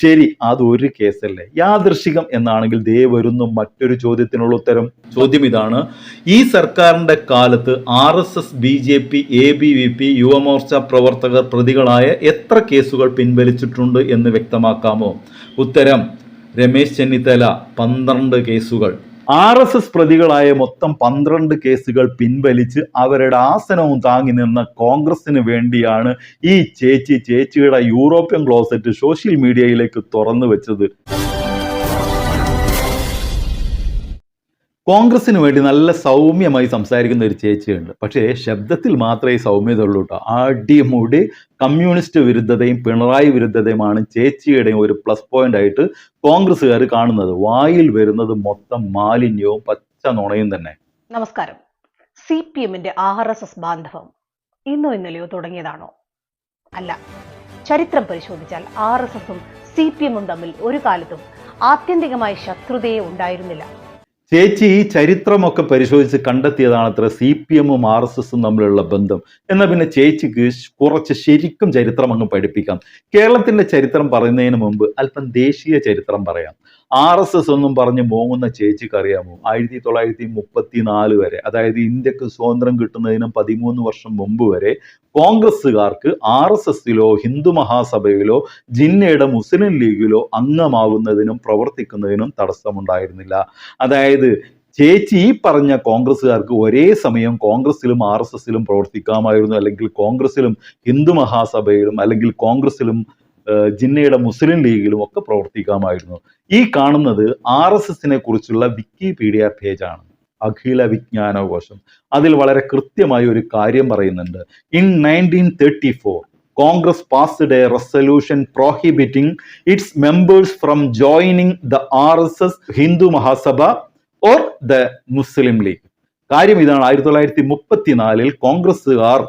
ശരി അത് അതൊരു കേസല്ലേ? യാദൃശികം എന്നാണെങ്കിൽ ദേ വരുന്നു മറ്റൊരു ചോദ്യത്തിനുള്ള ഉത്തരം. ചോദ്യം ഇതാണ് ഈ സർക്കാരിന്റെ കാലത്ത് R S S B J P A B V P Yuvamorcha പ്രവർത്തകർ പ്രതികളായ എത്ര കേസുകൾ പിൻവലിച്ചിട്ടുണ്ട് എന്ന് വ്യക്തമാക്കാമോ? ഉത്തരം രമേശ് ചെന്നിത്തല പന്ത്രണ്ട് കേസുകൾ. ആർ എസ് എസ് പ്രതികളായ മൊത്തം പന്ത്രണ്ട് കേസുകൾ പിൻവലിച്ച് അവരുടെ ആസനവും താങ്ങി നിന്ന കോൺഗ്രസിന് വേണ്ടിയാണ് ഈ ചേച്ചി ചേച്ചിയുടെ യൂറോപ്യൻ ക്ലോസറ്റ് സോഷ്യൽ മീഡിയയിലേക്ക് തുറന്നു വെച്ചത്. കോൺഗ്രസിന് വേണ്ടി നല്ല സൗമ്യമായി സംസാരിക്കുന്ന ഒരു ചേച്ചിയുണ്ട്. പക്ഷേ ശബ്ദത്തിൽ മാത്രമേ സൗമ്യത ഉള്ളൂ കേട്ടോ അടിമുടി കമ്മ്യൂണിസ്റ്റ് വിരുദ്ധതയും പിണറായി വിരുദ്ധതയുമാണ് ചേച്ചിയുടെയും ഒരു പ്ലസ് പോയിന്റ് ആയിട്ട് കോൺഗ്രസ്സുകാർ കാണുന്നത്. വായിൽ വരുന്നത് മൊത്തം മാലിന്യവും പച്ച നുണയും തന്നെ. നമസ്കാരം. സി പി എമ്മിന്റെ ആർ എസ് എസ് ബാന്ധവം ഇന്നോ ഇന്നലെയോ തുടങ്ങിയതാണോ? അല്ല. ചരിത്രം പരിശോധിച്ചാൽ ആർ എസ് എസും സി പി എമ്മും തമ്മിൽ ഒരു കാലത്തും ആത്യന്തികമായ ശത്രുതയെ ഉണ്ടായിരുന്നില്ല. ചേച്ചി ഈ ചരിത്രമൊക്കെ പരിശോധിച്ച് കണ്ടെത്തിയതാണ് അത്ര സി പി എമ്മും ആർ എസ് എസും തമ്മിലുള്ള ബന്ധം. എന്നാൽ പിന്നെ ചേച്ചിക്ക് കുറച്ച് ശരിക്കും ചരിത്രം അങ്ങ് പഠിപ്പിക്കാം. കേരളത്തിന്റെ ചരിത്രം പറയുന്നതിന് മുമ്പ് അല്പം ദേശീയ ചരിത്രം പറയാം. ആർ എസ് എസ് ഒന്നും പറഞ്ഞ് മോങ്ങുന്ന ചേച്ചിക്ക് അറിയാമോ? ആയിരത്തി തൊള്ളായിരത്തി മുപ്പത്തി നാല് വരെ അതായത് ഇന്ത്യയ്ക്ക് സ്വാതന്ത്ര്യം കിട്ടുന്നതിന് പതിമൂന്ന് വർഷം മുമ്പ് വരെ കോൺഗ്രസ്സുകാർക്ക് ആർ എസ് എസിലോ ഹിന്ദു മഹാസഭയിലോ ജിന്നയുടെ മുസ്ലിം ലീഗിലോ അംഗമാകുന്നതിനും പ്രവർത്തിക്കുന്നതിനും തടസ്സമുണ്ടായിരുന്നില്ല. അതായത് ചേച്ചി ഈ പറഞ്ഞ കോൺഗ്രസ്സുകാർക്ക് ഒരേ സമയം കോൺഗ്രസിലും ആർ എസ് എസിലും പ്രവർത്തിക്കാമായിരുന്നു. അല്ലെങ്കിൽ കോൺഗ്രസിലും ഹിന്ദു മഹാസഭയിലും അല്ലെങ്കിൽ കോൺഗ്രസിലും ജിന്നയുടെ മുസ്ലിം ലീഗിലും ഒക്കെ പ്രവർത്തിക്കാമായിരുന്നു. ഈ കാണുന്നത് ആർ എസ് എസിനെ കുറിച്ചുള്ള വിക്കിപീഡിയ പേജാണ്. അഖില വിജ്ഞാനകോശം അതിൽ വളരെ കൃത്യമായി ഒരു കാര്യം പറയുന്നുണ്ട്. In nineteen thirty four Congress passed a resolution prohibiting its members from joining the R S S Hindu Mahasabha or the Muslim League കാര്യം ഇതാണ്. ആയിരത്തി തൊള്ളായിരത്തി മുപ്പത്തിനാലിൽ കോൺഗ്രസ്സുകാർ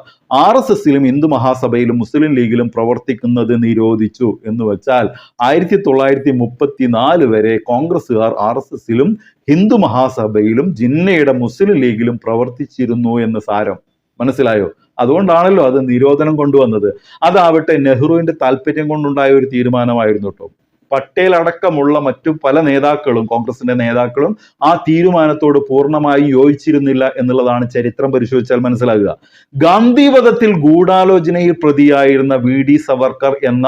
ആർ എസ് എസിലും ഹിന്ദു മഹാസഭയിലും മുസ്ലിം ലീഗിലും പ്രവർത്തിക്കുന്നത് നിരോധിച്ചു എന്ന് വെച്ചാൽ ആയിരത്തി തൊള്ളായിരത്തി മുപ്പത്തിനാല് വരെ കോൺഗ്രസ്സുകാർ ആർ എസ് എസിലും ഹിന്ദു മഹാസഭയിലും ജിന്നയുടെ മുസ്ലിം ലീഗിലും പ്രവർത്തിച്ചിരുന്നു എന്ന് സാരം. മനസ്സിലായോ? അതുകൊണ്ടാണല്ലോ അത് നിരോധനം കൊണ്ടുവന്നത്. അതാവട്ടെ നെഹ്റുവിന്റെ താല്പര്യം കൊണ്ടുണ്ടായ ഒരു തീരുമാനമായിരുന്നു കേട്ടോ പട്ടേൽ അടക്കമുള്ള മറ്റു പല നേതാക്കളും കോൺഗ്രസിന്റെ നേതാക്കളും ആ തീരുമാനത്തോട് പൂർണമായി യോജിച്ചിരുന്നില്ല എന്നുള്ളതാണ് ചരിത്രം പരിശോധിച്ചാൽ മനസ്സിലാകുക. ഗാന്ധിവധത്തിൽ ഗൂഢാലോചനയിൽ പ്രതിയായിരുന്ന വി ഡി സവർക്കർ എന്ന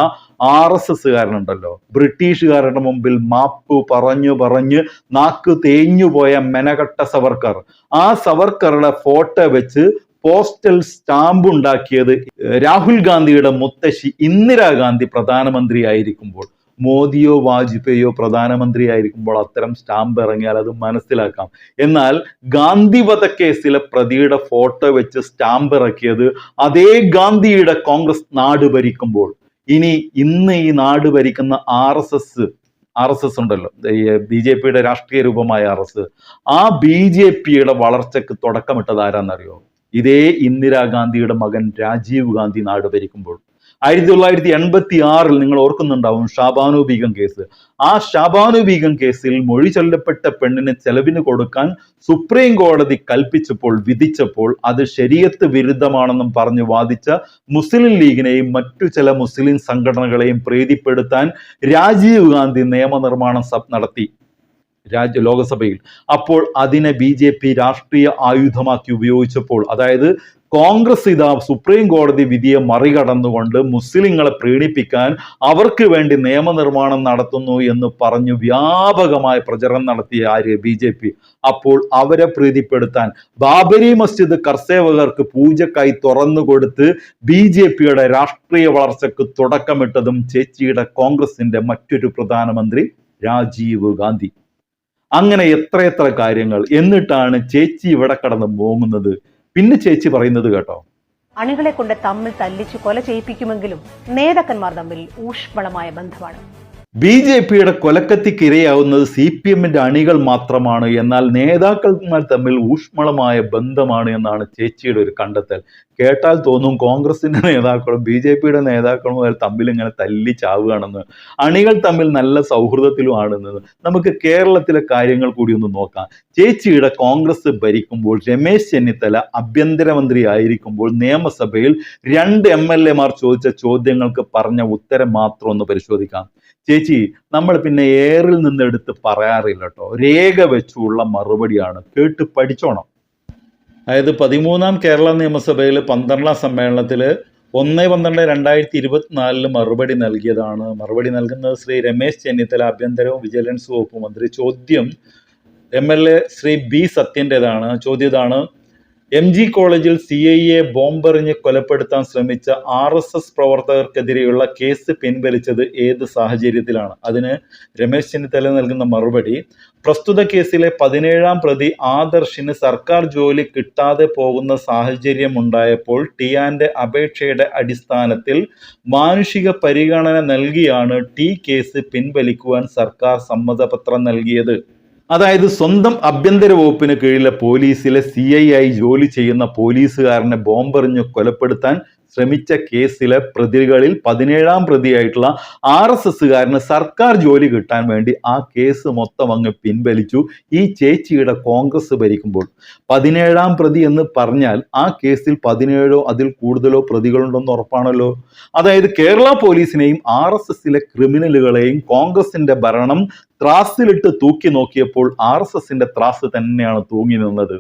ആർ എസ് എസ്സുകാരനുണ്ടല്ലോ. ബ്രിട്ടീഷുകാരുടെ മുമ്പിൽ മാപ്പ് പറഞ്ഞു പറഞ്ഞ് നാക്ക് തേഞ്ഞുപോയ മെനകട്ട സവർക്കർ. ആ സവർക്കറുടെ ഫോട്ടോ വെച്ച് പോസ്റ്റൽ സ്റ്റാമ്പ് ഉണ്ടാക്കിയത് രാഹുൽ ഗാന്ധിയുടെ മുത്തശ്ശി ഇന്ദിരാഗാന്ധി പ്രധാനമന്ത്രിയായിരിക്കുമ്പോൾ. മോദിയോ വാജ്പേയിയോ പ്രധാനമന്ത്രി ആയിരിക്കുമ്പോൾ അത്തരം സ്റ്റാമ്പ് ഇറങ്ങിയാൽ അത് മനസ്സിലാക്കാം. എന്നാൽ ഗാന്ധി വധക്കേസിലെ പ്രതിയുടെ ഫോട്ടോ വെച്ച് സ്റ്റാമ്പ് ഇറക്കിയത് അതേ ഗാന്ധിയുടെ കോൺഗ്രസ് നാട് ഭരിക്കുമ്പോൾ. ഇനി ഇന്ന് ഈ നാട് ഭരിക്കുന്ന R S S R S S ഉണ്ടല്ലോ ബി ജെ പിയുടെ രാഷ്ട്രീയ രൂപമായ ആർ എസ് ആ ബി ജെ പിയുടെ വളർച്ചയ്ക്ക് തുടക്കമിട്ടത് ആരാന്നറിയോ? ഇതേ ഇന്ദിരാഗാന്ധിയുടെ മകൻ രാജീവ് ഗാന്ധി നാട് ഭരിക്കുമ്പോൾ. ആയിരത്തി തൊള്ളായിരത്തി എൺപത്തി ആറിൽ നിങ്ങൾ ഓർക്കുന്നുണ്ടാവും ഷാബാനു കേസ്. ആ ഷാബാനു കേസിൽ മൊഴി ചൊല്ലപ്പെട്ട പെണ്ണിന് ചെലവിന് കൊടുക്കാൻ സുപ്രീം കോടതി കൽപ്പിച്ചപ്പോൾ വിധിച്ചപ്പോൾ അത് ശരീരത്ത് വിരുദ്ധമാണെന്നും പറഞ്ഞു വാദിച്ച മുസ്ലിം ലീഗിനെയും മറ്റു ചില മുസ്ലിം സംഘടനകളെയും പ്രീതിപ്പെടുത്താൻ രാജീവ് ഗാന്ധി നിയമനിർമ്മാണം നടത്തി. രാജ്യ ലോകസഭയിൽ. അപ്പോൾ അതിനെ ബി ജെ പി രാഷ്ട്രീയ ആയുധമാക്കി ഉപയോഗിച്ചപ്പോൾ അതായത് കോൺഗ്രസ് ഇതാ സുപ്രീം കോടതി വിധിയെ മറികടന്നുകൊണ്ട് മുസ്ലിങ്ങളെ പ്രീണിപ്പിക്കാൻ അവർക്ക് വേണ്ടി നിയമനിർമ്മാണം നടത്തുന്നു എന്ന് പറഞ്ഞു വ്യാപകമായ പ്രചരണം നടത്തിയ ആര്? B J P. അപ്പോൾ അവരെ പ്രീതിപ്പെടുത്താൻ ബാബരി മസ്ജിദ് കർസേവകർക്ക് പൂജക്കായി തുറന്നു കൊടുത്ത് ബി ജെ പിയുടെ രാഷ്ട്രീയ വളർച്ചയ്ക്ക് തുടക്കമിട്ടതും ചേച്ചിയുടെ കോൺഗ്രസിന്റെ മറ്റൊരു പ്രധാനമന്ത്രി രാജീവ് ഗാന്ധി. അങ്ങനെ എത്ര എത്ര കാര്യങ്ങൾ എന്നിട്ടാണ് ചേച്ചി ഇവിടെ കടന്ന് മോങ്ങുന്നത്? പിന്നെ ചേച്ചി പറയുന്നത് കേട്ടോ. അണികളെ കൊണ്ട് തമ്മിൽ തല്ലിച്ചു കൊല ചെയ്യിപ്പിക്കുമെങ്കിലും നേതാക്കന്മാർ തമ്മിൽ ഊഷ്മളമായ ബന്ധമാണ്. ബി ജെ പിയുടെ കൊലക്കത്തിക്ക് ഇരയാവുന്നത് സി പി എമ്മിന്റെ അണികൾ മാത്രമാണ്. എന്നാൽ നേതാക്കന്മാർ തമ്മിൽ ഊഷ്മളമായ ബന്ധമാണ് എന്നാണ് ചേച്ചിയുടെ ഒരു കണ്ടെത്തൽ. കേട്ടാൽ തോന്നും കോൺഗ്രസിന്റെ നേതാക്കളും ബി ജെ പിയുടെ നേതാക്കളും തമ്മിൽ ഇങ്ങനെ തല്ലി ചാവുകയാണെന്ന് അണികൾ തമ്മിൽ നല്ല സൗഹൃദത്തിലുമാണെന്ന്. നമുക്ക് കേരളത്തിലെ കാര്യങ്ങൾ കൂടി ഒന്ന് നോക്കാം. ചേച്ചിയുടെ കോൺഗ്രസ് ഭരിക്കുമ്പോൾ രമേശ് ചെന്നിത്തല ആഭ്യന്തരമന്ത്രി ആയിരിക്കുമ്പോൾ നിയമസഭയിൽ രണ്ട് എം എൽ എമാർ ചോദിച്ച ചോദ്യങ്ങൾക്ക് പറഞ്ഞ ഉത്തരം മാത്രം ഒന്ന് പരിശോധിക്കാം. ചേച്ചി നമ്മൾ പിന്നെ ഏറിൽ നിന്ന് എടുത്ത് പറയാറില്ല കേട്ടോ രേഖ വെച്ചുള്ള മറുപടിയാണ്. കേട്ട് പഠിച്ചോണം. അതായത് പതിമൂന്നാം കേരള നിയമസഭയിൽ പന്ത്രണ്ടാം സമ്മേളനത്തിൽ ഒന്ന് പന്ത്രണ്ട് രണ്ടായിരത്തി ഇരുപത്തിനാലിൽ മറുപടി നൽകിയതാണ്. മറുപടി നൽകുന്നത് ശ്രീ രമേശ് ചെന്നിത്തല ആഭ്യന്തരവും വിജിലൻസ് വകുപ്പ് മന്ത്രി. ചോദ്യം M L A Shri B സത്യന്റെതാണ് ചോദ്യം ഇതാണ് എം ജി കോളേജിൽ സി ഐ എ ബോംബെറിഞ്ഞ് കൊലപ്പെടുത്താൻ ശ്രമിച്ച ആർ എസ് എസ് പ്രവർത്തകർക്കെതിരെയുള്ള കേസ് പിൻവലിച്ചത് ഏത് സാഹചര്യത്തിലാണ്? അതിന് രമേശ് ചെന്നിത്തല നൽകുന്ന മറുപടി പ്രസ്തുത കേസിലെ പതിനേഴാം പ്രതി ആദർശിന് സർക്കാർ ജോലി കിട്ടാതെ പോകുന്ന സാഹചര്യം ഉണ്ടായപ്പോൾ ടിയാന്റെ അപേക്ഷയുടെ അടിസ്ഥാനത്തിൽ മാനുഷിക പരിഗണന നൽകിയാണ് ടി കേസ് പിൻവലിക്കുവാൻ സർക്കാർ സമ്മതപത്രം നൽകിയത്. അതായത് സ്വന്തം ആഭ്യന്തര വകുപ്പിന് കീഴിലെ പോലീസിലെ സി ഐ ആയി ജോലി ചെയ്യുന്ന പോലീസുകാരനെ ബോംബെറിഞ്ഞ് കൊലപ്പെടുത്താൻ ശ്രമിച്ച കേസിലെ പ്രതികളിൽ പതിനേഴാം പ്രതിയായിട്ടുള്ള ആർ എസ് എസ്സുകാരന് സർക്കാർ ജോലി കിട്ടാൻ വേണ്ടി ആ കേസ് മൊത്തം അങ്ങ് പിൻവലിച്ചു. ഈ ചേച്ചിയുടെ കോൺഗ്രസ് ഭരിക്കുമ്പോൾ പതിനേഴാം പ്രതി എന്ന് പറഞ്ഞാൽ ആ കേസിൽ പതിനേഴോ അതിൽ കൂടുതലോ പ്രതികളുണ്ടെന്ന് ഉറപ്പാണല്ലോ. അതായത് കേരള പോലീസിനെയും ആർ എസ് എസിലെ ക്രിമിനലുകളെയും കോൺഗ്രസിന്റെ ഭരണം ത്രാസിലിട്ട് തൂക്കി നോക്കിയപ്പോൾ ആർ എസ് എസിന്റെ ത്രാസ് തന്നെയാണ് തൂങ്ങി നിന്നത്.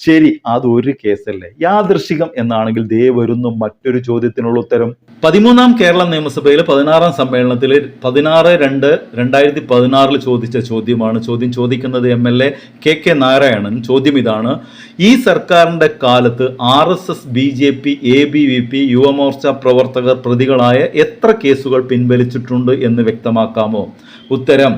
ശരി അത് ഒരു കേസല്ലേ? യാദൃശികം എന്നാണെങ്കിൽ ദേ വരുന്നു മറ്റൊരു ചോദ്യത്തിനുള്ള ഉത്തരം. പതിമൂന്നാം കേരള നിയമസഭയിൽ പതിനാറാം സമ്മേളനത്തിൽ പതിനാറ് രണ്ട് രണ്ടായിരത്തി പതിനാറിൽ ചോദിച്ച ചോദ്യമാണ്. ചോദ്യം ചോദിക്കുന്നത് M L A K K Narayanan. ചോദ്യം ഇതാണ് ഈ സർക്കാരിന്റെ കാലത്ത് R S S B J P A B V P Yuvamorcha പ്രവർത്തകർ പ്രതികളായ എത്ര കേസുകൾ പിൻവലിച്ചിട്ടുണ്ട് എന്ന് വ്യക്തമാക്കാമോ? ഉത്തരം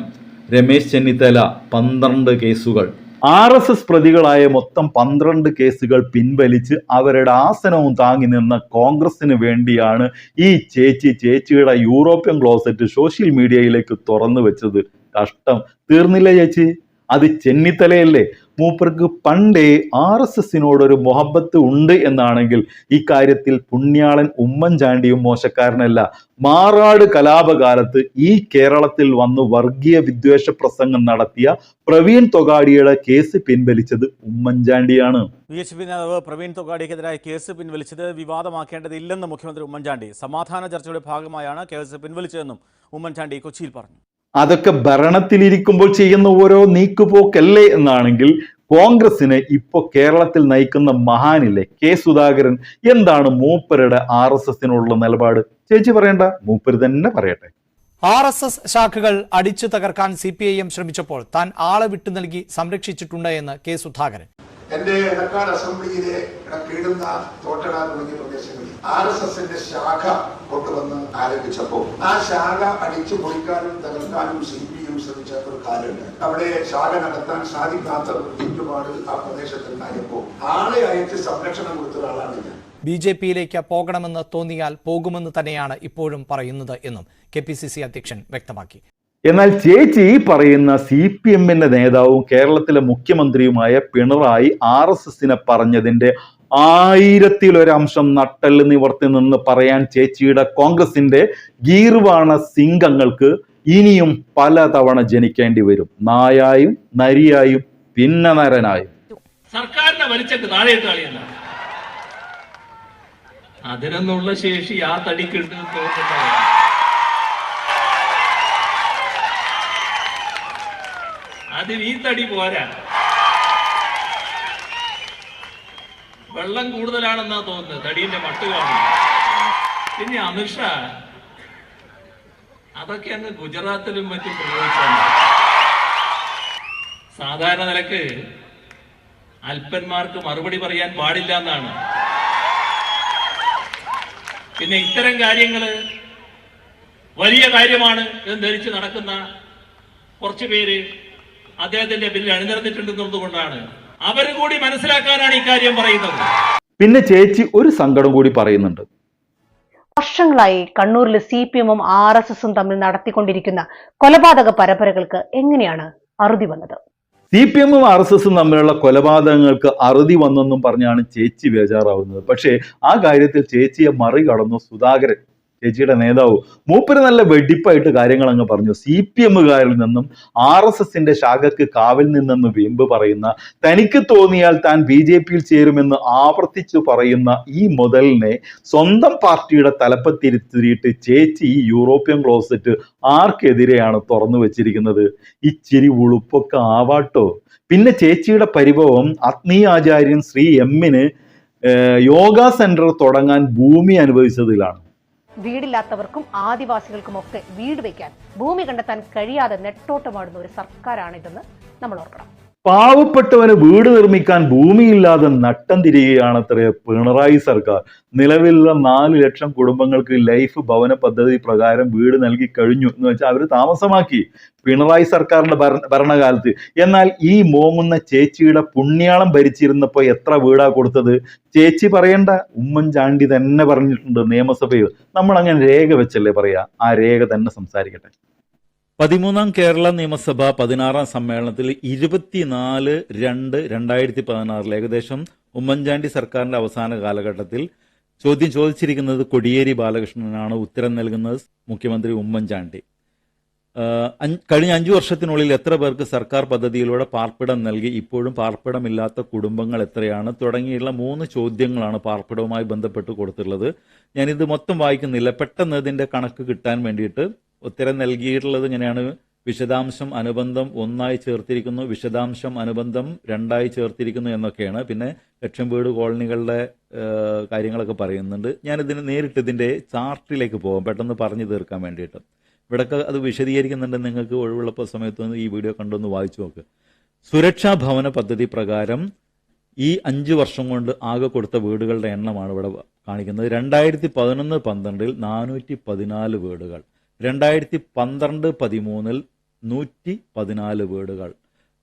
രമേശ് ചെന്നിത്തല പന്ത്രണ്ട് കേസുകൾ. ആർ എസ് എസ് പ്രതികളായ മൊത്തം പന്ത്രണ്ട് കേസുകൾ പിൻവലിച്ച് അവരുടെ ആസനവും താങ്ങി നിന്ന കോൺഗ്രസിന് വേണ്ടിയാണ് ഈ ചേച്ചി ചേച്ചിയുടെ യൂറോപ്യൻ ക്ലോസറ്റ് സോഷ്യൽ മീഡിയയിലേക്ക് തുറന്നു വെച്ചത്. കഷ്ടം. തീർന്നില്ല ചേച്ചി? അത് ചെന്നിത്തലയല്ലേ? മൂപ്പർക്ക് പണ്ടേ ആർ എസ് എസിനോടൊരു മൊഹബത്ത് ഉണ്ട് എന്നാണെങ്കിൽ ഇക്കാര്യത്തിൽ പുണ്യാളൻ ഉമ്മൻചാണ്ടിയും മോശക്കാരനല്ല. മാറാട് കലാപകാലത്ത് ഈ കേരളത്തിൽ വന്ന് വർഗീയ വിദ്വേഷ പ്രസംഗം നടത്തിയ പ്രവീൺ തൊഗാഡിയുടെ കേസ് പിൻവലിച്ചത് ഉമ്മൻചാണ്ടിയാണ്. വി എച്ച് പി നേതാവ് പ്രവീൺ തൊഗാഡിക്കെതിരായ കേസ് പിൻവലിച്ചത് വിവാദമാക്കേണ്ടതില്ലെന്ന് മുഖ്യമന്ത്രി ഉമ്മൻചാണ്ടി. സമാധാന ചർച്ചയുടെ ഭാഗമായാണ് കേസ് പിൻവലിച്ചതെന്നും ഉമ്മൻചാണ്ടി കൊച്ചിയിൽ പറഞ്ഞു. അതൊക്കെ ഭരണത്തിലിരിക്കുമ്പോൾ ചെയ്യുന്ന ഓരോ നീക്കുപോക്കല്ലേ എന്നാണെങ്കിൽ കോൺഗ്രസിനെ ഇപ്പോൾ കേരളത്തിൽ നയിക്കുന്ന മഹാനില്ലേ കെ സുധാകരൻ എന്താണ് മൂപ്പരുടെ ആർ എസ് എസിനുള്ള നിലപാട്? ചേച്ചി പറയണ്ട മൂപ്പര് തന്നെ പറയട്ടെ. ആർ എസ് എസ് ശാഖകൾ അടിച്ചു തകർക്കാൻ സി പി ഐ എം ശ്രമിച്ചപ്പോൾ താൻ ആളെ വിട്ടു നൽകി സംരക്ഷിച്ചിട്ടുണ്ട് എന്ന് കെ സുധാകരൻ. എന്റെ എടക്കാട് അസംബ്ലിയിലെ കീഴുന്ന തോട്ടട തുടങ്ങിയ പ്രദേശങ്ങളിൽ ആർ എസ് എസിന്റെ ശാഖ കൊണ്ടുവന്ന് ആരംഭിച്ചപ്പോൾ ആ ശാഖ അടിച്ചു പൊളിക്കാനും തകർക്കാനും സി പി എം ശ്രമിച്ച ഒരു കാലമുണ്ട് അവിടെ ശാഖ നടത്താൻ സാധിക്കാത്ത ഒരു ചുറ്റുപാട് ആ പ്രദേശത്തുണ്ടായപ്പോൾ ആളെ അയച്ച് സംരക്ഷണം കൊടുത്ത ഒരാളാണ് ഞാൻ. ബി ജെ പിയിലേക്ക് പോകണമെന്ന് തോന്നിയാൽ പോകുമെന്ന് തന്നെയാണ് ഇപ്പോഴും പറയുന്നത് എന്നും കെ പി സി സി അധ്യക്ഷൻ വ്യക്തമാക്കി. എന്നാൽ ചേച്ചി ഈ പറയുന്ന സി പി എമ്മിന്റെ നേതാവും കേരളത്തിലെ മുഖ്യമന്ത്രിയുമായ പിണറായി ആർ എസ് എസിനെ പറഞ്ഞതിന്റെ ആയിരത്തിലൊരംശം നട്ടൽ നിവർത്തി നിന്ന് പറയാൻ ചേച്ചിയുടെ കോൺഗ്രസിന്റെ ഗീർവാണ സിംഗങ്ങൾക്ക് ഇനിയും പലതവണ ജനിക്കേണ്ടി വരും. നായായും നരിയായും പിന്നെ നരനായും സർക്കാരിനെ വലിച്ചിട്ട് അതിനൊന്നുള്ള ശേഷി ആ തടിക്കുണ്ട് എന്ന് അതിന് ഈ തടി പോരാ. വെള്ളം കൂടുതലാണെന്നാ തോന്നുന്നത്. തടീന്റെ മട്ട് കാണുന്നു. പിന്നെ അമിത്ഷാ അതൊക്കെ അങ്ങ് ഗുജറാത്തിലും മറ്റും പ്രയോഗിച്ചാണ്. സാധാരണ നിലയ്ക്ക് അല്പന്മാർക്ക് മറുപടി പറയാൻ പാടില്ല എന്നാണ്. പിന്നെ ഇത്തരം കാര്യങ്ങൾ വലിയ കാര്യമാണ് എന്ന് ധരിച്ച് നടക്കുന്ന കുറച്ചു പേര് അദ്ദേഹത്തിന്റെ പിന്നിൽ അണിനിരന്നിട്ടുണ്ടെന്നതുകൊണ്ടാണ് അവർ കൂടി മനസ്സിലാക്കാനാണ് ഇക്കാര്യം പറയുന്നത്. പിന്നെ ചേച്ചി ഒരു സങ്കടം കൂടി പറയുന്നുണ്ട്. വർഷങ്ങളായി കണ്ണൂരിൽ സി പി എമ്മും ആർ എസ് എസും തമ്മിൽ നടത്തിക്കൊണ്ടിരിക്കുന്ന കൊലപാതക പരമ്പരകൾക്ക് എങ്ങനെയാണ് അറുതി വന്നത്? സി പി എമ്മും ആർ എസ് എസും തമ്മിലുള്ള കൊലപാതകങ്ങൾക്ക് അറുതി വന്നെന്നും പറഞ്ഞാണ് ചേച്ചി ബേജാറാവുന്നത്. പക്ഷേ ആ കാര്യത്തിൽ ചേച്ചിയെ മറികടന്നു സുധാകരൻ. ചേച്ചിയുടെ നേതാവ്. മൂപ്പര് നല്ല വെടിപ്പായിട്ട് കാര്യങ്ങൾ അങ്ങ് പറഞ്ഞു. സി പി എമ്മുകാരിൽ നിന്നും ആർ എസ് എസിന്റെ ശാഖക്ക് കാവിൽ നിന്നെന്ന് വീമ്പ് പറയുന്ന തനിക്ക് തോന്നിയാൽ താൻ ബി ജെ പിയിൽ ചേരുമെന്ന് ആവർത്തിച്ചു പറയുന്ന ഈ മുതലിനെ സ്വന്തം പാർട്ടിയുടെ തലപ്പത്തിരുത്തിയിട്ട് ചേച്ചി ഈ യൂറോപ്യൻ ക്ലോസറ്റ് ആർക്കെതിരെയാണ് തുറന്നു വെച്ചിരിക്കുന്നത്? ഇച്ചിരി ഉളുപ്പൊക്കെ ആവാട്ടോ. പിന്നെ ചേച്ചിയുടെ പരിഭവം അഗ്നി ആചാര്യൻ ശ്രീ എമ്മിന് യോഗ സെന്റർ തുടങ്ങാൻ ഭൂമി അനുഭവിച്ചതിലാണ് വീടില്ലാത്തവർക്കും ആദിവാസികൾക്കും ഒക്കെ വീട് വയ്ക്കാൻ ഭൂമി കണ്ടെത്താൻ കഴിയാതെ നെട്ടോട്ടമാടുന്ന ഒരു സർക്കാരാണ് ഇതെന്ന് നമ്മൾ ഓർക്കണം. പാവപ്പെട്ടവന് വീട് നിർമ്മിക്കാൻ ഭൂമിയില്ലാതെ നട്ടം തിരികെയാണത്രേ പിണറായി സർക്കാർ. നിലവിലുള്ള നാല് ലക്ഷം കുടുംബങ്ങൾക്ക് ലൈഫ് ഭവന പദ്ധതി പ്രകാരം വീട് നൽകി കഴിഞ്ഞു എന്ന് വെച്ചാൽ അവർ താമസമാക്കി പിണറായി സർക്കാരിന്റെ ഭരണ ഭരണകാലത്ത്. എന്നാൽ ഈ മോങ്ങുന്ന ചേച്ചിയുടെ പുണ്യാളം ഭരിച്ചിരുന്നപ്പോൾ എത്ര വീടാ കൊടുത്തത്? ചേച്ചി പറയണ്ട ഉമ്മൻചാണ്ടി തന്നെ പറഞ്ഞിട്ടുണ്ട് നിയമസഭയിൽ. നമ്മൾ അങ്ങനെ രേഖ വെച്ചല്ലേ പറയാ? ആ രേഖ തന്നെ സംസാരിക്കട്ടെ. പതിമൂന്നാം കേരള നിയമസഭ പതിനാറാം സമ്മേളനത്തിൽ ഇരുപത്തിനാല് രണ്ട് രണ്ടായിരത്തി പതിനാറിൽ ഏകദേശം ഉമ്മൻചാണ്ടി സർക്കാരിന്റെ അവസാന കാലഘട്ടത്തിൽ ചോദ്യം ചോദിച്ചിരിക്കുന്നത് കൊടിയേരി ബാലകൃഷ്ണനാണ് ഉത്തരം നൽകുന്നത് മുഖ്യമന്ത്രി ഉമ്മൻചാണ്ടി. കഴിഞ്ഞ അഞ്ചു വർഷത്തിനുള്ളിൽ എത്ര പേർക്ക് സർക്കാർ പദ്ധതിയിലൂടെ പാർപ്പിടം നൽകി ഇപ്പോഴും പാർപ്പിടമില്ലാത്ത കുടുംബങ്ങൾ എത്രയാണ്? തുടങ്ങിയുള്ള മൂന്ന് ചോദ്യങ്ങളാണ് പാർപ്പിടവുമായി ബന്ധപ്പെട്ട് കൊടുത്തിട്ടുള്ളത്. ഞാനിത് മൊത്തം വായിക്കുന്നില്ല. പെട്ടെന്ന് ഇതിന്റെ കണക്ക് കിട്ടാൻ വേണ്ടിയിട്ട് ഉത്തരം നൽകിയിട്ടുള്ളത് ഇങ്ങനെയാണ്. വിശദാംശം അനുബന്ധം ഒന്നായി ചേർത്തിരിക്കുന്നു. വിശദാംശം അനുബന്ധം രണ്ടായി ചേർത്തിരിക്കുന്നു എന്നൊക്കെയാണ്. പിന്നെ ലക്ഷം വീട് കോളനികളുടെ കാര്യങ്ങളൊക്കെ പറയുന്നുണ്ട്. ഞാനിതിന് നേരിട്ട് ഇതിന്റെ ചാർട്ടിലേക്ക് പോകാം. പെട്ടെന്ന് പറഞ്ഞു തീർക്കാൻ വേണ്ടിയിട്ട്. ഇവിടൊക്കെ അത് വിശദീകരിക്കുന്നുണ്ട്. നിങ്ങൾക്ക് ഒഴിവുള്ളപ്പോൾ സമയത്ത് ഈ വീഡിയോ കണ്ടൊന്ന് വായിച്ചു നോക്ക്. സുരക്ഷാ ഭവന പദ്ധതി പ്രകാരം ഈ അഞ്ച് വർഷം കൊണ്ട് ആകെ കൊടുത്ത വീടുകളുടെ എണ്ണമാണ് ഇവിടെ കാണിക്കുന്നത്. രണ്ടായിരത്തി പതിനൊന്ന് പന്ത്രണ്ടിൽ നാനൂറ്റി പതിനാല് വീടുകൾ. രണ്ടായിരത്തി പന്ത്രണ്ട് പതിമൂന്നിൽ നൂറ്റി പതിനാല് വീടുകൾ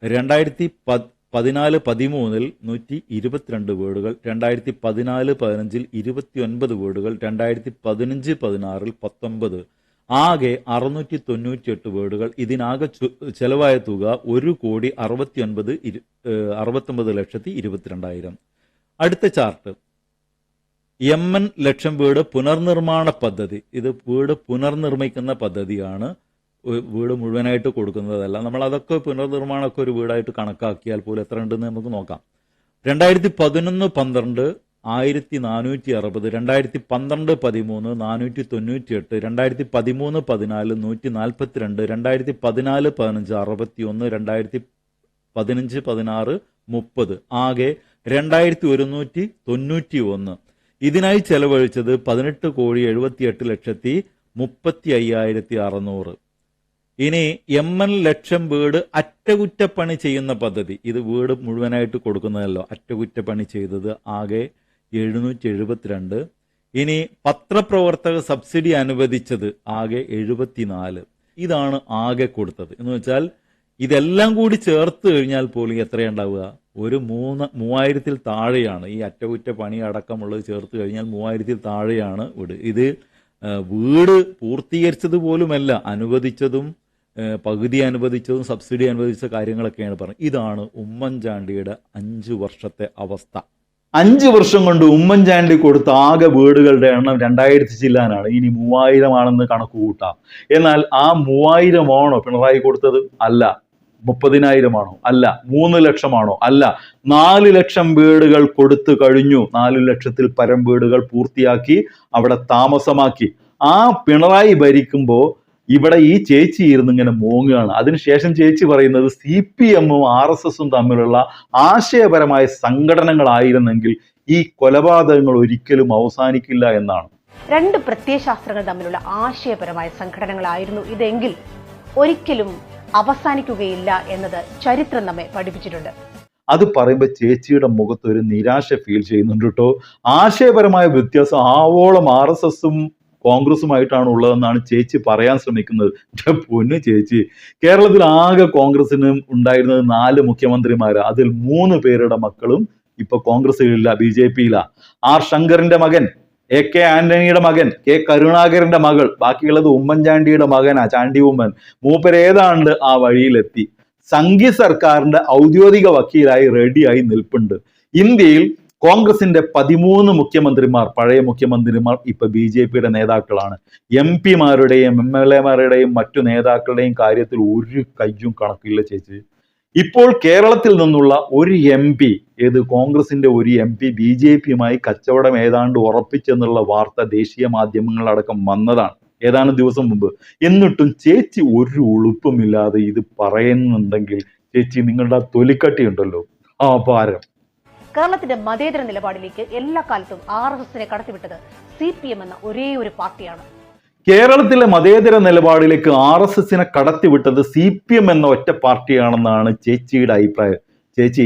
രണ്ടായിരത്തി പത് പതിനാല് പതിമൂന്നിൽ നൂറ്റി ഇരുപത്തിരണ്ട് വീടുകൾ രണ്ടായിരത്തി പതിനാല് പതിനഞ്ചിൽ ഇരുപത്തിയൊൻപത് വീടുകൾ രണ്ടായിരത്തി പതിനഞ്ച് പതിനാറിൽ പത്തൊമ്പത് ആകെ അറുന്നൂറ്റി തൊണ്ണൂറ്റിയെട്ട് വേർഡുകൾ. ഇതിനാകെ ചെലവായ തുക ഒരു കോടി അറുപത്തിയൊൻപത് അറുപത്തൊമ്പത് ലക്ഷത്തി ഇരുപത്തിരണ്ടായിരം. അടുത്ത ചാർട്ട്. എം എൻ ലക്ഷം വീട് പുനർനിർമ്മാണ പദ്ധതി. ഇത് വീട് പുനർനിർമ്മിക്കുന്ന പദ്ധതിയാണ്. വീട് മുഴുവനായിട്ട് കൊടുക്കുന്നതല്ല. നമ്മൾ അതൊക്കെ പുനർനിർമ്മാണമൊക്കെ ഒരു വീടായിട്ട് കണക്കാക്കിയാൽ പോലും എത്ര ഉണ്ടെന്ന് നമുക്ക് നോക്കാം. രണ്ടായിരത്തി പതിനൊന്ന് പന്ത്രണ്ട് ആയിരത്തി നാനൂറ്റി അറുപത് രണ്ടായിരത്തി പന്ത്രണ്ട് പതിമൂന്ന് നാനൂറ്റി തൊണ്ണൂറ്റി എട്ട് രണ്ടായിരത്തി പതിമൂന്ന് പതിനാല് നൂറ്റി നാൽപ്പത്തി രണ്ട് രണ്ടായിരത്തി പതിനാല് പതിനഞ്ച് അറുപത്തി ഒന്ന് രണ്ടായിരത്തി പതിനഞ്ച് പതിനാറ് മുപ്പത്. ആകെ രണ്ടായിരത്തി ഒരുന്നൂറ്റി തൊണ്ണൂറ്റി ഒന്ന് ഇതിനായി ചെലവഴിച്ചത് പതിനെട്ട് കോടി എഴുപത്തിയെട്ട് ലക്ഷത്തി മുപ്പത്തി അയ്യായിരത്തി അറുന്നൂറ് ഇനി എം എൻ ലക്ഷം വീട് അറ്റകുറ്റപ്പണി ചെയ്യുന്ന പദ്ധതി. ഇത് വീട് മുഴുവനായിട്ട് കൊടുക്കുന്നതല്ലോ. അറ്റകുറ്റപ്പണി ചെയ്തത് ആകെ എഴുന്നൂറ്റി എഴുപത്തിരണ്ട്. ഇനി പത്രപ്രവർത്തക സബ്സിഡി അനുവദിച്ചത് ആകെ എഴുപത്തിനാല്. ഇതാണ് ആകെ കൊടുത്തത്. എന്ന് വെച്ചാൽ ഇതെല്ലാം കൂടി ചേർത്ത് കഴിഞ്ഞാൽ പോലും എത്രയുണ്ടാവുക ഒരു മൂന്ന് മൂവായിരത്തിൽ താഴെയാണ്. ഈ അറ്റകുറ്റപ്പണി അടക്കമുള്ളത് ചേർത്ത് കഴിഞ്ഞാൽ മൂവായിരത്തിൽ താഴെയാണ് വീട്. ഇത് വീട് പൂർത്തീകരിച്ചത് പോലുമല്ല അനുവദിച്ചതും പകുതി അനുവദിച്ചതും സബ്സിഡി അനുവദിച്ച കാര്യങ്ങളൊക്കെയാണ് പറഞ്ഞത്. ഇതാണ് ഉമ്മൻചാണ്ടിയുടെ അഞ്ച് വർഷത്തെ അവസ്ഥ. അഞ്ച് വർഷം കൊണ്ട് ഉമ്മൻചാണ്ടി കൊടുത്ത ആകെ വീടുകളുടെ എണ്ണം രണ്ടായിരത്തി ചില്ലാനാണ്. ഇനി മൂവായിരമാണെന്ന് കണക്ക് കൂട്ടാം. എന്നാൽ ആ മൂവായിരമാണോ പിണറായി കൊടുത്തത്? അല്ല. മുപ്പതിനായിരമാണോ? അല്ല മൂന്ന് ലക്ഷമാണോ? അല്ല നാല് ലക്ഷം വീടുകൾ കൊടുത്തു കഴിഞ്ഞു. നാല് ലക്ഷത്തിൽ പരം വീടുകൾ പൂർത്തിയാക്കി അവിടെ താമസമാക്കി. ആ പിണറായി ഭരിക്കുമ്പോൾ ഇവിടെ ഈ ചേച്ചി ഇരുന്ന് ഇങ്ങനെ മോങ്ങുകയാണ്. അതിനുശേഷം ചേച്ചി പറയുന്നത് സി പി എമ്മും ആർ എസ് എസും തമ്മിലുള്ള ആശയപരമായ സംഘടനകളായിരുന്നെങ്കിൽ ഈ കൊലപാതകങ്ങൾ ഒരിക്കലും അവസാനിക്കില്ല എന്നാണ്. രണ്ട് പ്രത്യയശാസ്ത്രങ്ങൾ തമ്മിലുള്ള ആശയപരമായ സംഘടനകളായിരുന്നു ഇതെങ്കിൽ ഒരിക്കലും അവസാനിക്കുകയില്ല എന്നത് ചരിത്രം നമ്മെ പഠിപ്പിച്ചിട്ടുണ്ട്. അത് പറയുമ്പോൾ ചേച്ചിയുടെ മുഖത്ത് ഒരു നിരാശ ഫീൽ ചെയ്യുന്നുണ്ട് കേട്ടോ ആശയപരമായ വ്യത്യാസം ആവോളം ആർ എസ് എസും കോൺഗ്രസുമായിട്ടാണ് ഉള്ളതെന്നാണ് ചേച്ചി പറയാൻ ശ്രമിക്കുന്നത്. പൊന്നു ചേച്ചി. കേരളത്തിൽ ആകെ കോൺഗ്രസിന് ഉണ്ടായിരുന്നത് നാല് മുഖ്യമന്ത്രിമാര്. അതിൽ മൂന്ന് പേരുടെ മക്കളും ഇപ്പൊ കോൺഗ്രസിലില്ല ബി ജെ പിയിലാ. ആർ ശങ്കറിന്റെ മകൻ എ കെ ആന്റണിയുടെ മകൻ കെ കരുണാകരന്റെ മകൾ ബാക്കിയുള്ളത് ഉമ്മൻചാണ്ടിയുടെ മകനാ ചാണ്ടി ഉമ്മൻ. മൂപ്പരേതാണ്ട് ആ വഴിയിലെത്തി. സംഘി സർക്കാരിന്റെ ഔദ്യോഗിക വക്കീലായി റെഡിയായി നിൽപ്പുണ്ട്. ഇന്ത്യയിൽ കോൺഗ്രസിന്റെ പതിമൂന്ന് മുഖ്യമന്ത്രിമാർ പഴയ മുഖ്യമന്ത്രിമാർ ഇപ്പൊ ബി ജെ പിയുടെ നേതാക്കളാണ്. എം പിമാരുടെയും എം എൽ എമാരുടെയും മറ്റു നേതാക്കളുടെയും കാര്യത്തിൽ ഒരു കയ്യും കണക്കില്ല ചേച്ചി. ഇപ്പോൾ കേരളത്തിൽ നിന്നുള്ള ഒരു എം പി ഏത് കോൺഗ്രസിന്റെ ഒരു എം പി ബി ജെ പിയുമായി കച്ചവടം ഏതാണ്ട് ഉറപ്പിച്ചെന്നുള്ള വാർത്ത ദേശീയ മാധ്യമങ്ങളടക്കം വന്നതാണ്. ഏതാനും ദിവസം മുമ്പ്. എന്നിട്ടും ചേച്ചി ഒരു ഉളുപ്പുമില്ലാതെ ഇത് പറയുന്നുണ്ടെങ്കിൽ ചേച്ചി നിങ്ങളുടെ തൊലിക്കട്ടി ഉണ്ടല്ലോ ആ പാരം കേരളത്തിന്റെ മതേതര നിലപാടിലേക്ക് എല്ലാ കാലത്തും ആർ എസ് എസിനെ കടത്തിവിട്ടത് സി പി എം എന്ന ഒരേ ഒരു പാർട്ടിയാണ്. കേരളത്തിലെ മതേതര നിലപാടിലേക്ക് ആർ എസ് എസിനെ കടത്തിവിട്ടത് സി പി എം എന്ന ഒറ്റ പാർട്ടിയാണെന്നാണ് ചേച്ചിയുടെ അഭിപ്രായം. ചേച്ചി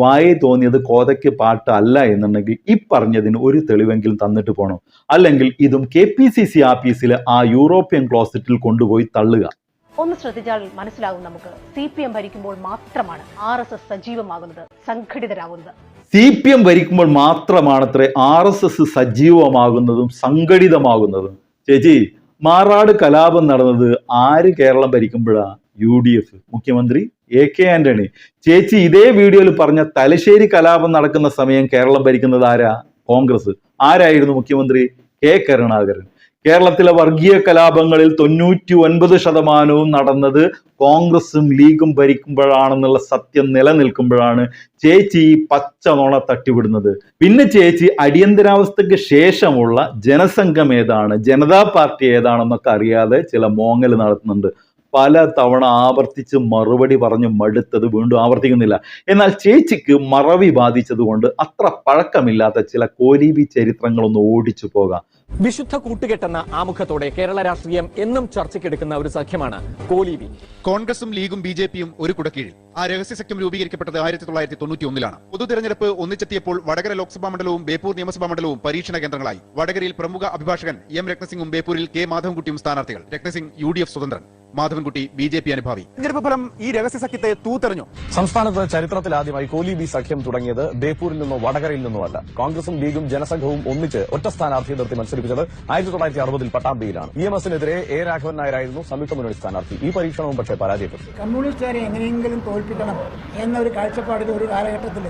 വായി തോന്നിയത് കോതയ്ക്ക് പാട്ട് അല്ല എന്നുണ്ടെങ്കിൽ ഈ പറഞ്ഞതിന് ഒരു തെളിവെങ്കിലും തന്നിട്ട് പോകണം അല്ലെങ്കിൽ ഇതും കെ പി സി സി ആഫീസിലെ ആ യൂറോപ്യൻ ക്ലോസറ്റിൽ കൊണ്ടുപോയി തള്ളുക? ഒന്ന് ശ്രദ്ധിച്ചാൽ മനസ്സിലാകും നമുക്ക്. സി പി എം ഭരിക്കുമ്പോൾ മാത്രമാണ് ആർ എസ് എസ് സജീവമാകുന്നത് സംഘടിതരാകുന്നത്. സി പി എം ഭരിക്കുമ്പോൾ മാത്രമാണത്രേ ആർ എസ് എസ് സജീവമാകുന്നതും സംഘടിതമാകുന്നതും. ചേച്ചി മാറാട് കലാപം നടന്നത് ആര് കേരളം ഭരിക്കുമ്പോഴാ? യു ഡി എഫ് മുഖ്യമന്ത്രി എ കെ ആന്റണി. ചേച്ചി ഇതേ വീഡിയോയിൽ പറഞ്ഞ തലശ്ശേരി കലാപം നടക്കുന്ന സമയം കേരളം ഭരിക്കുന്നത് ആരാ? കോൺഗ്രസ്. ആരായിരുന്നു മുഖ്യമന്ത്രി? കെ കരുണാകരൻ. കേരളത്തിലെ വർഗീയ കലാപങ്ങളിൽ തൊണ്ണൂറ്റി ഒൻപത് ശതമാനവും നടന്നത് കോൺഗ്രസും ലീഗും ഭരിക്കുമ്പോഴാണെന്നുള്ള സത്യം നിലനിൽക്കുമ്പോഴാണ്. ചേച്ചി ഈ പച്ച നോണ തട്ടിവിടുന്നത്. പിന്നെ ചേച്ചി അടിയന്തരാവസ്ഥയ്ക്ക് ശേഷമുള്ള ജനസംഘം ഏതാണ്? ജനതാ പാർട്ടി ഏതാണെന്നൊക്കെ അറിയാതെ ചില മോങ്ങൽ നടത്തുന്നുണ്ട്. പല തവണ ആവർത്തിച്ച് മറുപടി പറഞ്ഞ് മടുത്തത് വീണ്ടും ആവർത്തിക്കുന്നില്ല. എന്നാൽ ചേച്ചിക്ക് മറവി ബാധിച്ചതുകൊണ്ട് അത്ര പഴക്കമില്ലാത്ത ചില കോലീബി ചരിത്രങ്ങളൊന്ന് ഓടിച്ചു പോകാം. വിശുദ്ധ കൂട്ടുകെട്ടെന്ന ആമുഖത്തോടെ കേരള രാഷ്ട്രീയം എന്നും ചർച്ചയ്ക്കെടുക്കുന്ന ഒരു സഖ്യമാണ് കോലീബി കോൺഗ്രസും ലീഗും ബി ജെ പിയും ഒരു കുടക്കീഴിൽ. ആ രഹസ്യ സഖ്യം രൂപീകരിക്കപ്പെട്ടത് ആയിരത്തി തൊള്ളായിരത്തി തൊണ്ണൂറ്റി ഒന്നിലാണ് പൊതു തെരഞ്ഞെടുപ്പ് ഒന്നിച്ചെത്തിയപ്പോൾ വടകര ലോക്സഭാ മണ്ഡലവും ബേപ്പൂർ നിയമസഭാ മണ്ഡലവും പരീക്ഷണ കേന്ദ്രങ്ങളായി. വടകരയിൽ പ്രമുഖ അഭിഭാഷകൻ എം രത്നസിംഗും ബേപ്പൂരിൽ കെ മാധവൻകുട്ടിയും സ്ഥാനാർത്ഥികൾ. രത്നസിംഗ് യു ഡി എഫ് സ്വതന്ത്രൻ. മാധവൻകുട്ടി ബി ജെ പി അനുഭാവി. തെരഞ്ഞെടുപ്പ് ഫലം ഈ രഹസ്യ സഖ്യത്തെ തൂത്തെറിഞ്ഞു. സംസ്ഥാനത്ത് ചരിത്രത്തിൽ ആദ്യമായി കോലി ബി സഖ്യം തുടങ്ങിയത് ബേപ്പൂരിൽ നിന്നോ വടകരയിൽ നിന്നോ അല്ല കോൺഗ്രസും ലീഗും ജനസംഘവും ഒന്നിച്ച് ഒറ്റ സ്ഥാനാർത്ഥിയെ നിർത്തി മത്സരിപ്പിച്ചത് ആയിരത്തി തൊള്ളായിരത്തി അറുപതിൽ പട്ടാമ്പിയിലാണ്. ഇ എം എസിനെതിരെ എ രാഘവൻ നായരായിരുന്നു സംയുക്ത മുന്നണി സ്ഥാനാർത്ഥി. ഈ പരീക്ഷണവും പക്ഷേ പരാജയപ്പെട്ടു. കമ്മ്യൂണിസ്റ്റുകാരെ എങ്ങനെയെങ്കിലും തോൽപ്പിക്കണം എന്നൊരു കാഴ്ചപ്പാടിൽ ഒരു കാലഘട്ടത്തിൽ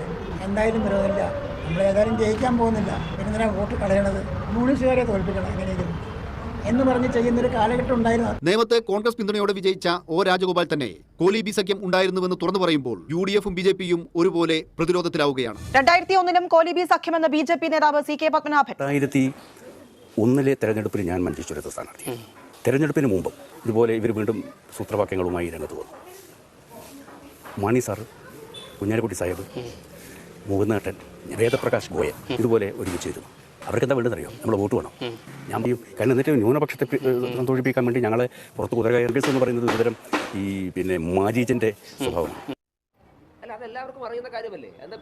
എന്തായാലും വിരോധമില്ല നമ്മൾ ഏതായാലും ജയിക്കാൻ പോകുന്നില്ല. പിന്നെ വോട്ട് കളയണത്? കമ്മ്യൂണിസ്റ്റുകാരെ തോൽപ്പിക്കണം എങ്ങനെയെങ്കിലും. എന്ന് പറഞ്ഞ് ചെയ്യുന്നൊരു കാലഘട്ടം ഉണ്ടായിരുന്നു. നേമത്ത് കോൺഗ്രസ് പിന്തുണയോടെ വിജയിച്ച ഒ രാജഗോപാൽ തന്നെ കോലി ബി സഖ്യം ഉണ്ടായിരുന്നുവെന്ന് തുറന്നു പറയുമ്പോൾ യു ഡി എഫും ബി ജെ പിയും ഒരുപോലെ പ്രതിരോധത്തിലാവുകയാണ്. രണ്ടായിരത്തി ഒന്നിലും കോലിബി സഖ്യമെന്ന ബി ജെ പി നേതാവ് സി കെ പത്മനാഭൻ. രണ്ടായിരത്തി ഒന്നിലെ തെരഞ്ഞെടുപ്പിൽ ഞാൻ മഞ്ചേശ്വരത്ത് സ്ഥാനാർത്ഥി തെരഞ്ഞെടുപ്പിന് മുമ്പ് ഇതുപോലെ ഇവർ വീണ്ടും സൂത്രവാക്യങ്ങളുമായി രംഗത്ത് വന്നു മാണി സാറ് കുഞ്ഞാലിക്കുട്ടി സാഹിബ് മുകുന്നേട്ടൻ വേദപ്രകാശ് ഗോയൽ ഇതുപോലെ ഒരുമിച്ചിരുന്നു അവർക്ക് എന്താ വേണ്ടതറിയോ നമ്മൾ വോട്ട് വേണം. ഞാൻ പറയും കാരണം എന്നിട്ട് ന്യൂനപക്ഷത്തെ സന്തോഷിപ്പിക്കാൻ വേണ്ടി ഞങ്ങളെ പുറത്ത് കുതിര എന്ന് പറയുന്നത് ഒരുതരം ഈ പിന്നെ മാജീജന്റെ സ്വഭാവം അല്ല അതെല്ലാവർക്കും അറിയുന്ന കാര്യമല്ലേ? എന്താ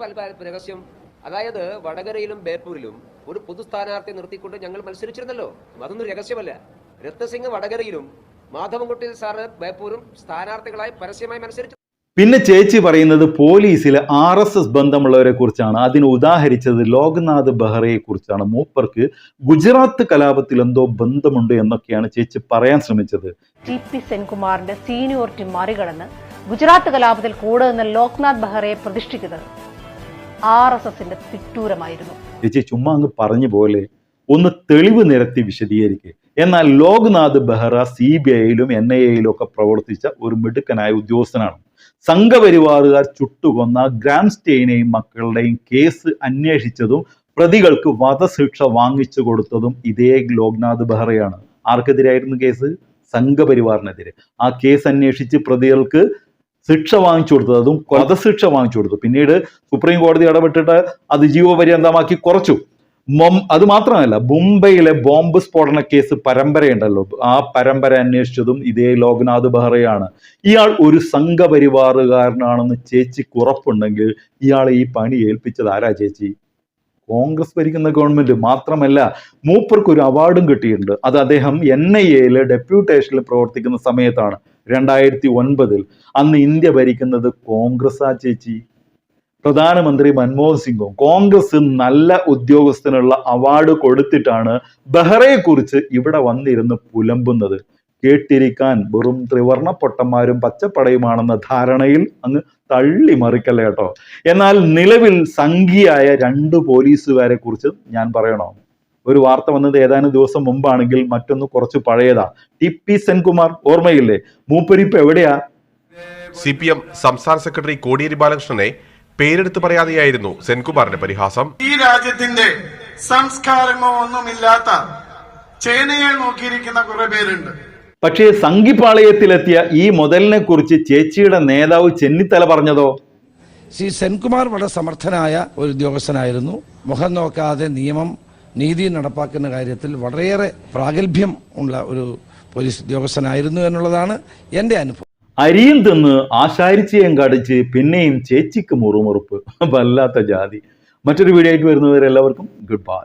രഹസ്യം? അതായത് വടകരയിലും ബേപ്പൂരിലും ഒരു പൊതു സ്ഥാനാർത്ഥി നിർത്തിക്കൊണ്ട് ഞങ്ങൾ മത്സരിച്ചിരുന്നല്ലോ. അതൊന്നും രഹസ്യമല്ല. രത്നസിംഗ് വടകരയിലും മാധവൻകുട്ടി സാറ് ബേപ്പൂരും സ്ഥാനാർത്ഥികളായി പരസ്യമായി മത്സരിച്ചു. പിന്നെ ചേച്ചി പറയുന്നത് പോലീസിൽ ആർ എസ് എസ് ബന്ധമുള്ളവരെ കുറിച്ചാണ്. അതിന് ഉദാഹരിച്ചത് ലോക്നാഥ് ബെഹ്റയെ കുറിച്ചാണ്. മൂപ്പർക്ക് ഗുജറാത്ത് കലാപത്തിൽ എന്തോ ബന്ധമുണ്ട് എന്നൊക്കെയാണ് ചേച്ചി പറയാൻ ശ്രമിച്ചത്. ടി പി സെൻകുമാറിന്റെ സീനിയോറിറ്റി മറികടന്ന് ഗുജറാത്ത് കലാപത്തിൽ കൂടെ നിന്ന് ലോക്നാഥ് ബെഹ്റയെ പ്രതിഷ്ഠിക്കുന്നത് ആർ എസ് എസിന്റെ തിട്ടൂരമായിരുന്നു. ചേച്ചി ചുമ്മാ അങ്ങ് പറഞ്ഞു പോലെ ഒന്ന് തെളിവ് നിരത്തി വിശദീകരിക്കുക എന്നാൽ ലോക്നാഥ് ബെഹ്റ സി ബി ഐയിലും എൻ ഐ എയിലും ഒക്കെ പ്രവർത്തിച്ച ഒരു മിടുക്കനായ ഉദ്യോഗസ്ഥനാണ്. സംഘപരിവാറുകാർ ചുട്ടുകൊന്ന ഗ്രാം സ്റ്റെയിനെയും മക്കളുടെയും കേസ് അന്വേഷിച്ചതും പ്രതികൾക്ക് വധശിക്ഷ വാങ്ങിച്ചു കൊടുത്തതും ഇതേ ലോക്നാഥ് ബെഹ്റയാണ്. ആർക്കെതിരായിരുന്നു കേസ് സംഘപരിവാറിനെതിരെ. ആ കേസ് അന്വേഷിച്ച് പ്രതികൾക്ക് ശിക്ഷ വാങ്ങിച്ചു കൊടുത്തത് അതും വധശിക്ഷ വാങ്ങിച്ചു കൊടുത്തു. പിന്നീട് സുപ്രീം കോടതി ഇടപെട്ടിട്ട് അത് ജീവപര്യന്തമാക്കി കുറച്ചു. അത് മാത്രമല്ല മുംബൈയിലെ ബോംബ് സ്ഫോടന കേസ് പരമ്പരയുണ്ടല്ലോ. ആ പരമ്പര അന്വേഷിച്ചതും ഇതേ ലോക്നാഥ് ബെഹ്റയാണ്. ഇയാൾ ഒരു സംഘപരിവാറുകാരനാണെന്ന് ചേച്ചിക്ക് ഉറപ്പുണ്ടെങ്കിൽ ഇയാളെ ഈ പണി ഏൽപ്പിച്ചത് ആരാ ചേച്ചി? കോൺഗ്രസ് ഭരിക്കുന്ന ഗവൺമെന്റ് മാത്രമല്ല മൂപ്പർക്ക് ഒരു അവാർഡും കിട്ടിയിട്ടുണ്ട്. അത് അദ്ദേഹം എൻ ഐ എയിലെ ഡെപ്യൂട്ടേഷനിൽ പ്രവർത്തിക്കുന്ന സമയത്താണ് രണ്ടായിരത്തി ഒൻപതിൽ. അന്ന് ഇന്ത്യ ഭരിക്കുന്നത് കോൺഗ്രസ് ആ ചേച്ചി. പ്രധാനമന്ത്രി മൻമോഹൻ സിംഗും കോൺഗ്രസ് നല്ല ഉദ്യോഗസ്ഥനുള്ള അവാർഡ് കൊടുത്തിട്ടാണ് ബെഹ്റയെ കുറിച്ച് ഇവിടെ വന്നിരുന്ന് പുലമ്പുന്നത്. കേട്ടിരിക്കാൻ വെറും ത്രിവർണ പൊട്ടന്മാരും പച്ചപ്പടയുമാണെന്ന ധാരണയിൽ അങ്ങ് തള്ളി മറിക്കല്ലേ കേട്ടോ? എന്നാൽ നിലവിൽ സംഘിയായ രണ്ട് പോലീസുകാരെ കുറിച്ച് ഞാൻ പറയണോ? ഒരു വാർത്ത വന്നത് ഏതാനും ദിവസം മുമ്പാണെങ്കിൽ മറ്റൊന്ന് കുറച്ച് പഴയതാ. ടി പി സെൻകുമാർ ഓർമ്മയില്ലേ? മൂപ്പരിപ്പ് എവിടെയാ? സി പി എം സംസ്ഥാന സെക്രട്ടറി കോടിയേരി ബാലകൃഷ്ണനെ പേരെടുത്ത് പറയാതെയായിരുന്നു സെൻകുമാറിന്റെ പരിഹാസം. ഈ രാജ്യത്തിന്റെ സംസ്കാരമോ ഒന്നുമില്ലാത്ത ചേനയെ നോക്കിയിരിക്കുന്ന കുറെ പേരുണ്ട്. പക്ഷേ സംഘിപ്പാളയത്തിലെത്തിയ ഈ മുതലിനെ കുറിച്ച് ചേച്ചിയുടെ നേതാവ് ചെന്നിത്തല പറഞ്ഞതോ? ശ്രീ സെൻകുമാർ വളരെ സമർത്ഥനായ ഒരു ഉദ്യോഗസ്ഥനായിരുന്നു. മുഖം നോക്കാതെ നിയമം നീതി നടപ്പാക്കുന്ന കാര്യത്തിൽ വളരെയേറെ പ്രാഗൽഭ്യം ഉള്ള ഒരു പോലീസ് ഉദ്യോഗസ്ഥനായിരുന്നു എന്നുള്ളതാണ് എന്റെ അനുഭവം. അരിയും തിന്ന് ആശാരിച്ചയും കടിച്ച് പിന്നെയും ചേച്ചിക്ക് മുറുമുറുപ്പ്. വല്ലാത്ത ജാതി. മറ്റൊരു വീഡിയോ ആയിട്ട് വരുന്നവരെല്ലാവർക്കും ഗുഡ് ബൈ